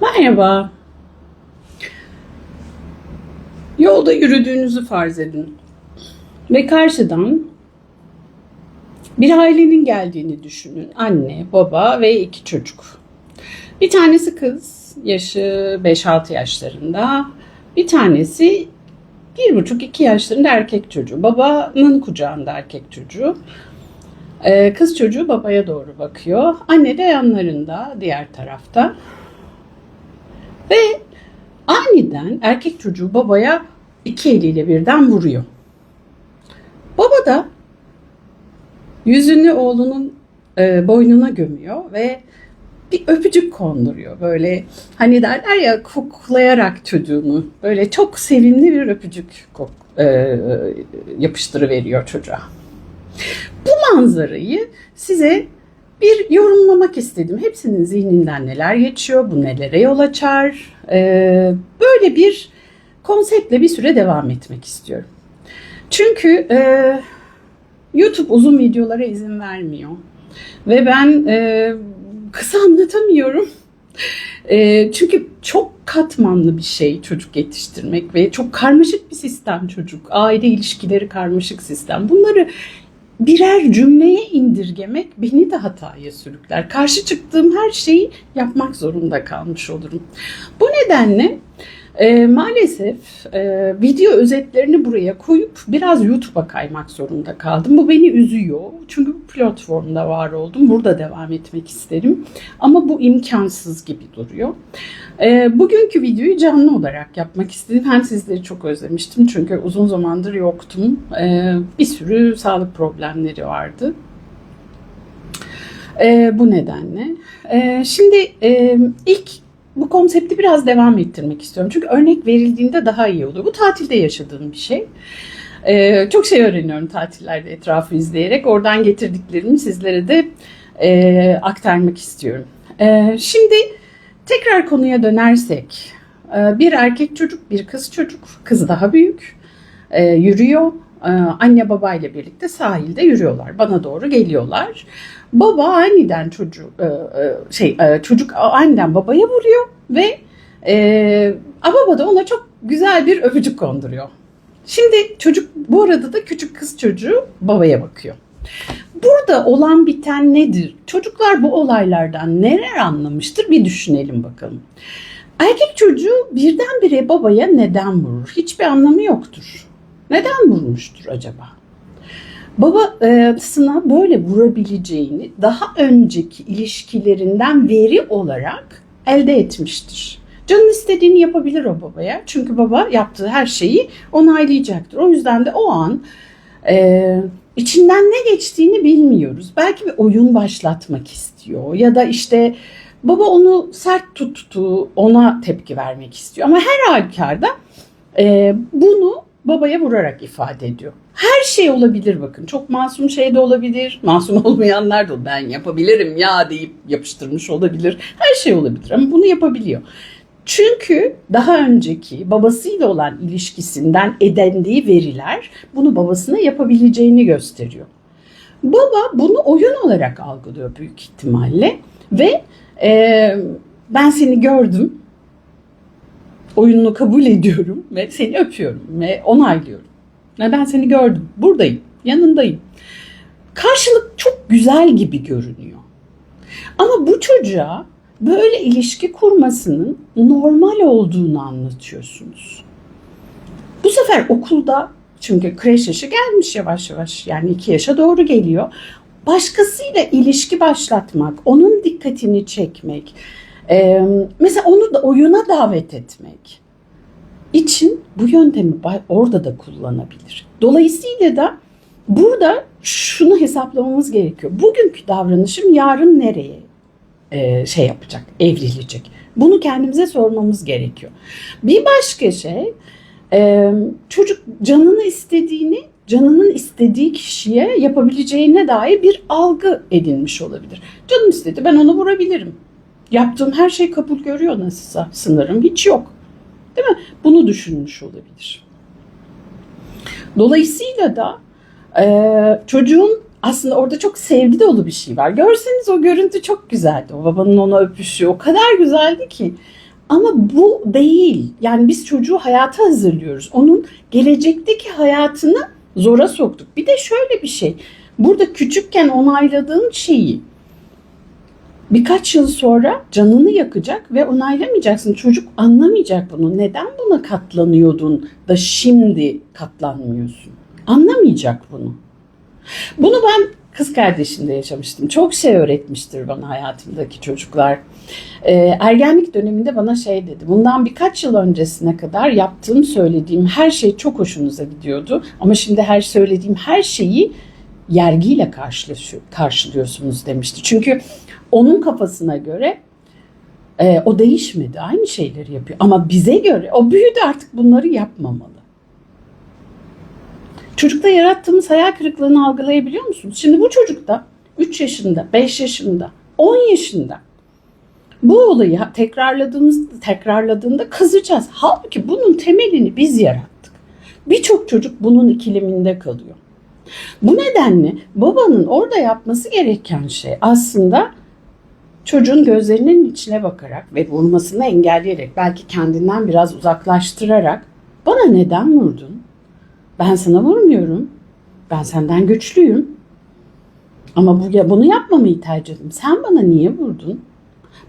Merhaba. Yolda yürüdüğünüzü farz edin. Ve karşıdan bir ailenin geldiğini düşünün. Anne, baba ve iki çocuk. Bir tanesi kız, yaşı 5-6 yaşlarında. Bir tanesi 1,5-2 yaşlarında erkek çocuğu. Babanın kucağında erkek çocuğu. Ee, kız çocuğu babaya doğru bakıyor. Anne de yanlarında, diğer tarafta. Ve aniden erkek çocuğu babaya iki eliyle birden vuruyor. Baba da yüzünü oğlunun e, boynuna gömüyor ve bir öpücük konduruyor. Böyle hani derler ya koklayarak çocuğunu böyle çok sevimli bir öpücük kok, e, yapıştırıveriyor çocuğa. Bu manzarayı size bir yorumlamak istedim. Hepsinin zihninden neler geçiyor, bu nelere yol açar. Ee, böyle bir konseptle bir süre devam etmek istiyorum. Çünkü e, YouTube uzun videolara izin vermiyor. Ve ben e, kısa anlatamıyorum. E, çünkü çok katmanlı bir şey çocuk yetiştirmek ve çok karmaşık bir sistem çocuk. Aile ilişkileri karmaşık sistem. Bunları birer cümleye indirgemek beni de hataya sürükler. Karşı çıktığım her şeyi yapmak zorunda kalmış olurum. Bu nedenle e, maalesef e, video özetlerini buraya koyup biraz YouTube'a kaymak zorunda kaldım. Bu beni üzüyor. Çünkü bu platformda var oldum. Burada devam etmek isterim. Ama bu imkansız gibi duruyor. E, bugünkü videoyu canlı olarak yapmak istedim. Hem sizleri çok özlemiştim. Çünkü uzun zamandır yoktum. E, bir sürü sağlık problemleri vardı. E, bu nedenle. E, şimdi e, ilk bu konsepti biraz devam ettirmek istiyorum. Çünkü örnek verildiğinde daha iyi olur. Bu tatilde yaşadığım bir şey. Ee, çok şey öğreniyorum tatillerde etrafı izleyerek. Oradan getirdiklerimi sizlere de e, aktarmak istiyorum. E, şimdi tekrar konuya dönersek. E, bir erkek çocuk, bir kız çocuk. Kız daha büyük. E, yürüyor. E, anne babayla birlikte sahilde yürüyorlar. Bana doğru geliyorlar. Baba aniden çocuğu e, e, şey e, çocuk aniden babaya vuruyor ve e, baba da ona çok güzel bir öpücük konduruyor. Şimdi çocuk bu arada da küçük kız çocuğu babaya bakıyor. Burada olan biten nedir? Çocuklar bu olaylardan neler anlamıştır bir düşünelim bakalım. Erkek çocuğu birdenbire babaya neden vurur? Hiçbir anlamı yoktur. Neden vurmuştur acaba? Babasına böyle vurabileceğini daha önceki ilişkilerinden veri olarak elde etmiştir. Canın istediğini yapabilir o babaya. Çünkü baba yaptığı her şeyi onaylayacaktır. O yüzden de o an e, içinden ne geçtiğini bilmiyoruz. Belki bir oyun başlatmak istiyor ya da işte baba onu sert tuttu, ona tepki vermek istiyor. Ama her halükarda e, bunu babaya vurarak ifade ediyor. Her şey olabilir bakın. Çok masum şey de olabilir. Masum olmayanlar da ben yapabilirim ya deyip yapıştırmış olabilir. Her şey olabilir ama bunu yapabiliyor. Çünkü daha önceki babasıyla olan ilişkisinden edindiği veriler bunu babasına yapabileceğini gösteriyor. Baba bunu oyun olarak algılıyor büyük ihtimalle ve e, ben seni gördüm, oyununu kabul ediyorum ve seni öpüyorum ve onaylıyorum. Ben seni gördüm, buradayım, yanındayım. Karşılık çok güzel gibi görünüyor. Ama bu çocuğa böyle ilişki kurmasının normal olduğunu anlatıyorsunuz. Bu sefer okulda çünkü kreş yaşı gelmiş yavaş yavaş yani iki yaşa doğru geliyor. Başkasıyla ilişki başlatmak, onun dikkatini çekmek, ee, mesela onu da oyuna davet etmek için bu yöntemi orada da kullanabilir. Dolayısıyla da burada şunu hesaplamamız gerekiyor. Bugünkü davranışım yarın nereye e, şey yapacak, evrilecek? Bunu kendimize sormamız gerekiyor. Bir başka şey e, çocuk canını istediğini canının istediği kişiye yapabileceğine dair bir algı edinmiş olabilir. Canım istedi ben onu vurabilirim. Yaptığım her şey kabul görüyor nasılsa. Sınırım hiç yok. Değil mi? Bunu düşünmüş olabilir. Dolayısıyla da e, çocuğun aslında orada çok sevgi dolu bir şey var. Görseniz o görüntü çok güzeldi. O babanın ona öpüşü o kadar güzeldi ki. Ama bu değil. Yani biz çocuğu hayata hazırlıyoruz. Onun gelecekteki hayatını zora soktuk. Bir de şöyle bir şey. Burada küçükken onayladığın şeyi birkaç yıl sonra canını yakacak ve onaylamayacaksın. Çocuk anlamayacak bunu. Neden buna katlanıyordun da şimdi katlanmıyorsun? Anlamayacak bunu. Bunu ben kız kardeşimde yaşamıştım. Çok şey öğretmiştir bana hayatımdaki çocuklar. Ee, ergenlik döneminde bana şey dedi. Bundan birkaç yıl öncesine kadar yaptığım, söylediğim her şey çok hoşunuza gidiyordu. Ama şimdi her söylediğim her şeyi yergiyle karşılıyorsunuz demişti. Çünkü onun kafasına göre e, o değişmedi. Aynı şeyleri yapıyor. Ama bize göre o büyüdü artık bunları yapmamalı. Çocukta yarattığımız hayal kırıklığını algılayabiliyor musunuz? Şimdi bu çocuk da 3 yaşında, 5 yaşında, 10 yaşında bu olayı tekrarladığımız tekrarladığında kızacağız. Halbuki bunun temelini biz yarattık. Birçok çocuk bunun ikileminde kalıyor. Bu nedenle babanın orada yapması gereken şey aslında çocuğun gözlerinin içine bakarak ve vurmasını engelleyerek belki kendinden biraz uzaklaştırarak bana neden vurdun? Ben sana vurmuyorum. Ben senden güçlüyüm. Ama bu, bunu yapmamayı tercih ettim. Sen bana niye vurdun?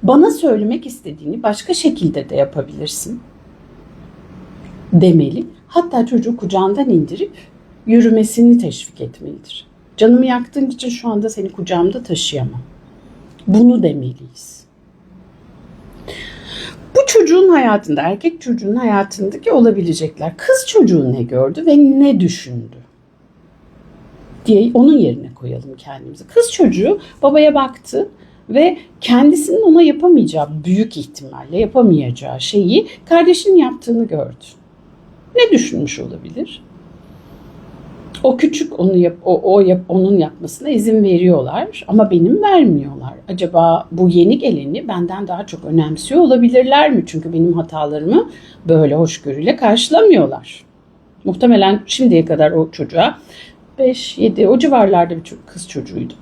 Bana söylemek istediğini başka şekilde de yapabilirsin. Demeli. Hatta çocuğu kucağından indirip yürümesini teşvik etmelidir. Canımı yaktığın için şu anda seni kucağımda taşıyamam. Bunu demeliyiz. Bu çocuğun hayatında, erkek çocuğun hayatındaki olabilecekler. Kız çocuğu ne gördü ve ne düşündü? diye onun yerine koyalım kendimizi. Kız çocuğu babaya baktı ve kendisinin ona yapamayacağı, büyük ihtimalle yapamayacağı şeyi kardeşinin yaptığını gördü. Ne düşünmüş olabilir? O küçük onu yap, o, o yap, onun yapmasına izin veriyorlar ama benim vermiyorlar. Acaba bu yeni geleni benden daha çok önemsiyor olabilirler mi? Çünkü benim hatalarımı böyle hoşgörüyle karşılamıyorlar. Muhtemelen şimdiye kadar o çocuğa 5-7 o civarlarda bir kız çocuğuydu.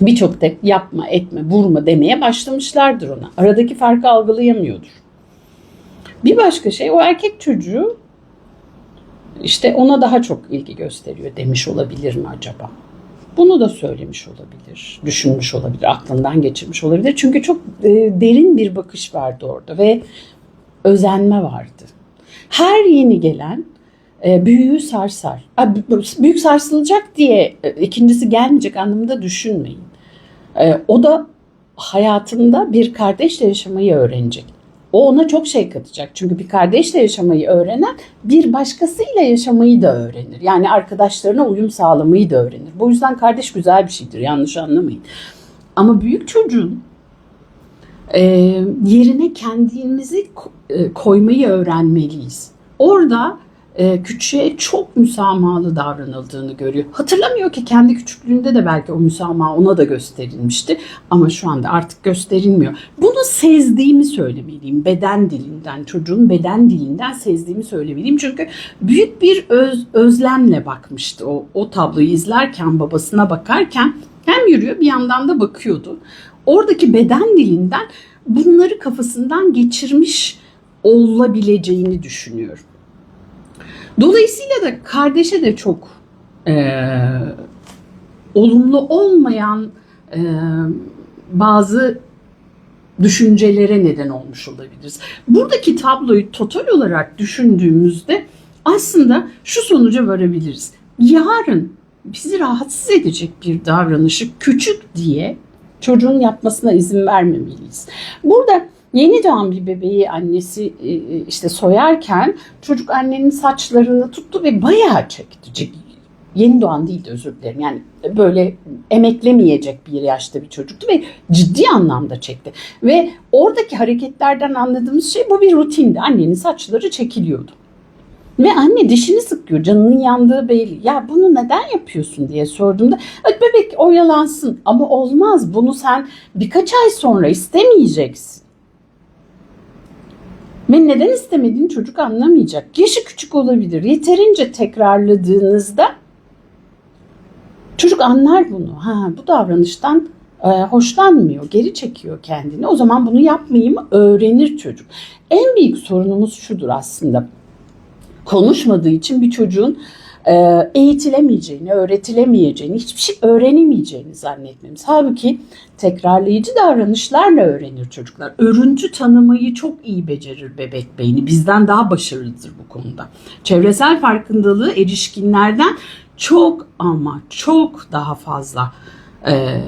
Birçok tek yapma, etme, vurma demeye başlamışlardır ona. Aradaki farkı algılayamıyordur. Bir başka şey o erkek çocuğu işte ona daha çok ilgi gösteriyor demiş olabilir mi acaba? Bunu da söylemiş olabilir, düşünmüş olabilir, aklından geçirmiş olabilir. Çünkü çok e, derin bir bakış vardı orada ve özenme vardı. Her yeni gelen e, büyüğü sarsar. Büyük sarsılacak diye e, ikincisi gelmeyecek anlamında düşünmeyin. O da hayatında bir kardeşle yaşamayı öğrenecek. O ona çok şey katacak. Çünkü bir kardeşle yaşamayı öğrenen bir başkasıyla yaşamayı da öğrenir. Yani arkadaşlarına uyum sağlamayı da öğrenir. Bu yüzden kardeş güzel bir şeydir. Yanlış anlamayın. Ama büyük çocuğun e, yerine kendimizi e, koymayı öğrenmeliyiz. Orada e, küçüğe çok müsamahalı davranıldığını görüyor. Hatırlamıyor ki kendi küçüklüğünde de belki o müsamaha ona da gösterilmişti ama şu anda artık gösterilmiyor. Bunu sezdiğimi söylemeliyim. Beden dilinden, çocuğun beden dilinden sezdiğimi söylemeliyim. Çünkü büyük bir öz, özlemle bakmıştı o, o tabloyu izlerken, babasına bakarken hem yürüyor bir yandan da bakıyordu. Oradaki beden dilinden bunları kafasından geçirmiş olabileceğini düşünüyorum. Dolayısıyla da kardeşe de çok e, olumlu olmayan e, bazı düşüncelere neden olmuş olabiliriz. Buradaki tabloyu total olarak düşündüğümüzde aslında şu sonuca varabiliriz. Yarın bizi rahatsız edecek bir davranışı küçük diye çocuğun yapmasına izin vermemeliyiz. Burada Yeni doğan bir bebeği annesi e, e, işte soyarken çocuk annenin saçlarını tuttu ve bayağı çekti. Yeni doğan değildi özür dilerim. Yani böyle emeklemeyecek bir yaşta bir çocuktu ve ciddi anlamda çekti. Ve oradaki hareketlerden anladığımız şey bu bir rutindi. Annenin saçları çekiliyordu. Ve anne dişini sıkıyor canının yandığı belli. Ya bunu neden yapıyorsun diye sorduğumda bebek oyalansın ama olmaz bunu sen birkaç ay sonra istemeyeceksin. Ve neden istemediğini çocuk anlamayacak. Yaşı küçük olabilir. Yeterince tekrarladığınızda çocuk anlar bunu. Ha bu davranıştan e, hoşlanmıyor, geri çekiyor kendini. O zaman bunu yapmayı mı öğrenir çocuk. En büyük sorunumuz şudur aslında. Konuşmadığı için bir çocuğun eğitilemeyeceğini, öğretilemeyeceğini, hiçbir şey öğrenemeyeceğini zannetmemiz. Halbuki tekrarlayıcı davranışlarla öğrenir çocuklar. Örüntü tanımayı çok iyi becerir bebek beyni. Bizden daha başarılıdır bu konuda. Çevresel farkındalığı erişkinlerden çok ama çok daha fazla e,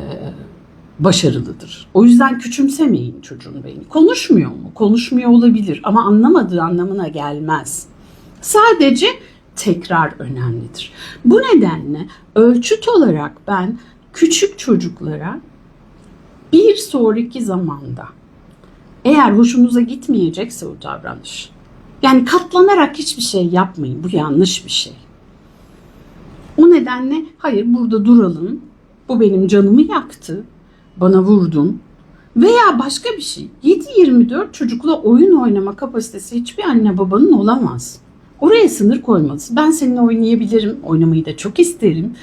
başarılıdır. O yüzden küçümsemeyin çocuğun beyni. Konuşmuyor mu? Konuşmuyor olabilir ama anlamadığı anlamına gelmez. Sadece tekrar önemlidir. Bu nedenle ölçüt olarak ben küçük çocuklara bir sonraki zamanda eğer hoşunuza gitmeyecekse o davranış yani katlanarak hiçbir şey yapmayın. Bu yanlış bir şey. O nedenle hayır burada duralım. Bu benim canımı yaktı. Bana vurdun. Veya başka bir şey. 7-24 çocukla oyun oynama kapasitesi hiçbir anne babanın olamaz. Oraya sınır koymalısın. Ben seninle oynayabilirim. Oynamayı da çok isterim.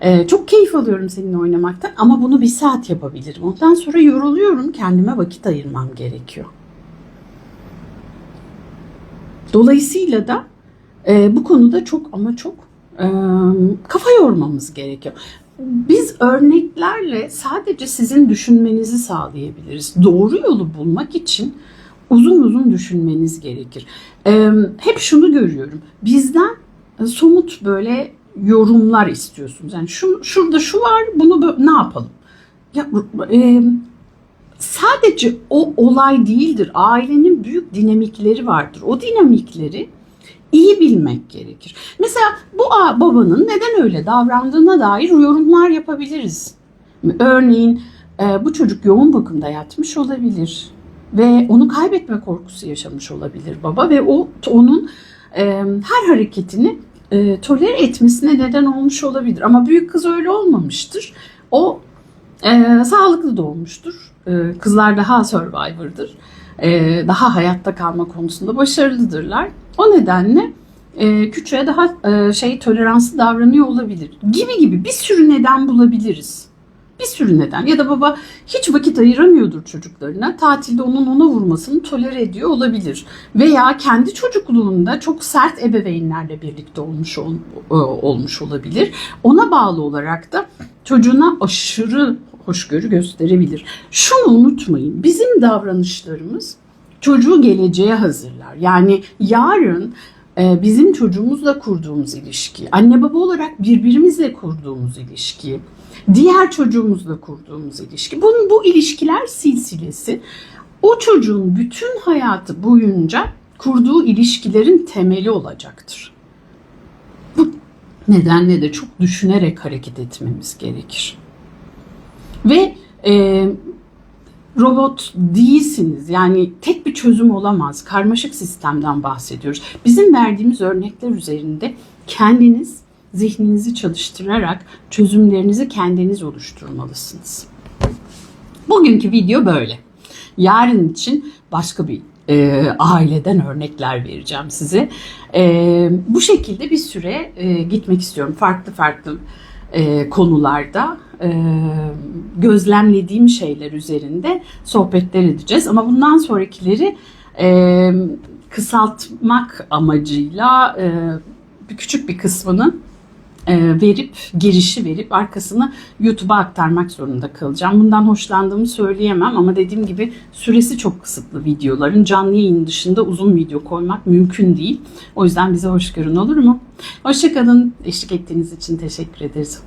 Ee, çok keyif alıyorum seninle oynamaktan ama bunu bir saat yapabilirim. Ondan sonra yoruluyorum. Kendime vakit ayırmam gerekiyor. Dolayısıyla da e, bu konuda çok ama çok e, kafa yormamız gerekiyor. Biz örneklerle sadece sizin düşünmenizi sağlayabiliriz. Doğru yolu bulmak için uzun uzun düşünmeniz gerekir. Hep şunu görüyorum. Bizden e, somut böyle yorumlar istiyorsunuz. Yani şu, şurada şu var, bunu ne yapalım? Ya e, sadece o olay değildir. Ailenin büyük dinamikleri vardır. O dinamikleri iyi bilmek gerekir. Mesela bu babanın neden öyle davrandığına dair yorumlar yapabiliriz. Örneğin bu çocuk yoğun bakımda yatmış olabilir ve onu kaybetme korkusu yaşamış olabilir baba ve o onun e, her hareketini e, tolere etmesine neden olmuş olabilir. Ama büyük kız öyle olmamıştır. O e, sağlıklı doğmuştur. E, kızlar daha survivor'dır. E, daha hayatta kalma konusunda başarılıdırlar. O nedenle e, küçüğe daha e, şey toleranslı davranıyor olabilir. Gibi gibi bir sürü neden bulabiliriz. Bir sürü neden. Ya da baba hiç vakit ayıramıyordur çocuklarına. Tatilde onun ona vurmasını tolere ediyor olabilir. Veya kendi çocukluğunda çok sert ebeveynlerle birlikte olmuş ol, e, olmuş olabilir. Ona bağlı olarak da çocuğuna aşırı hoşgörü gösterebilir. Şunu unutmayın. Bizim davranışlarımız çocuğu geleceğe hazırlar. Yani yarın bizim çocuğumuzla kurduğumuz ilişki, anne baba olarak birbirimizle kurduğumuz ilişki, diğer çocuğumuzla kurduğumuz ilişki. Bunun bu ilişkiler silsilesi o çocuğun bütün hayatı boyunca kurduğu ilişkilerin temeli olacaktır. Bu nedenle de çok düşünerek hareket etmemiz gerekir. Ve e, robot değilsiniz. Yani tek bir çözüm olamaz. Karmaşık sistemden bahsediyoruz. Bizim verdiğimiz örnekler üzerinde kendiniz zihninizi çalıştırarak çözümlerinizi kendiniz oluşturmalısınız. Bugünkü video böyle. Yarın için başka bir e, aileden örnekler vereceğim size. E, bu şekilde bir süre e, gitmek istiyorum. Farklı farklı e, konularda gözlemlediğim şeyler üzerinde sohbetler edeceğiz. Ama bundan sonrakileri e, kısaltmak amacıyla e, küçük bir kısmını e, verip girişi verip arkasını YouTube'a aktarmak zorunda kalacağım. Bundan hoşlandığımı söyleyemem ama dediğim gibi süresi çok kısıtlı videoların. Canlı yayın dışında uzun video koymak mümkün değil. O yüzden bize hoş görün olur mu? Hoşçakalın. Eşlik ettiğiniz için teşekkür ederiz.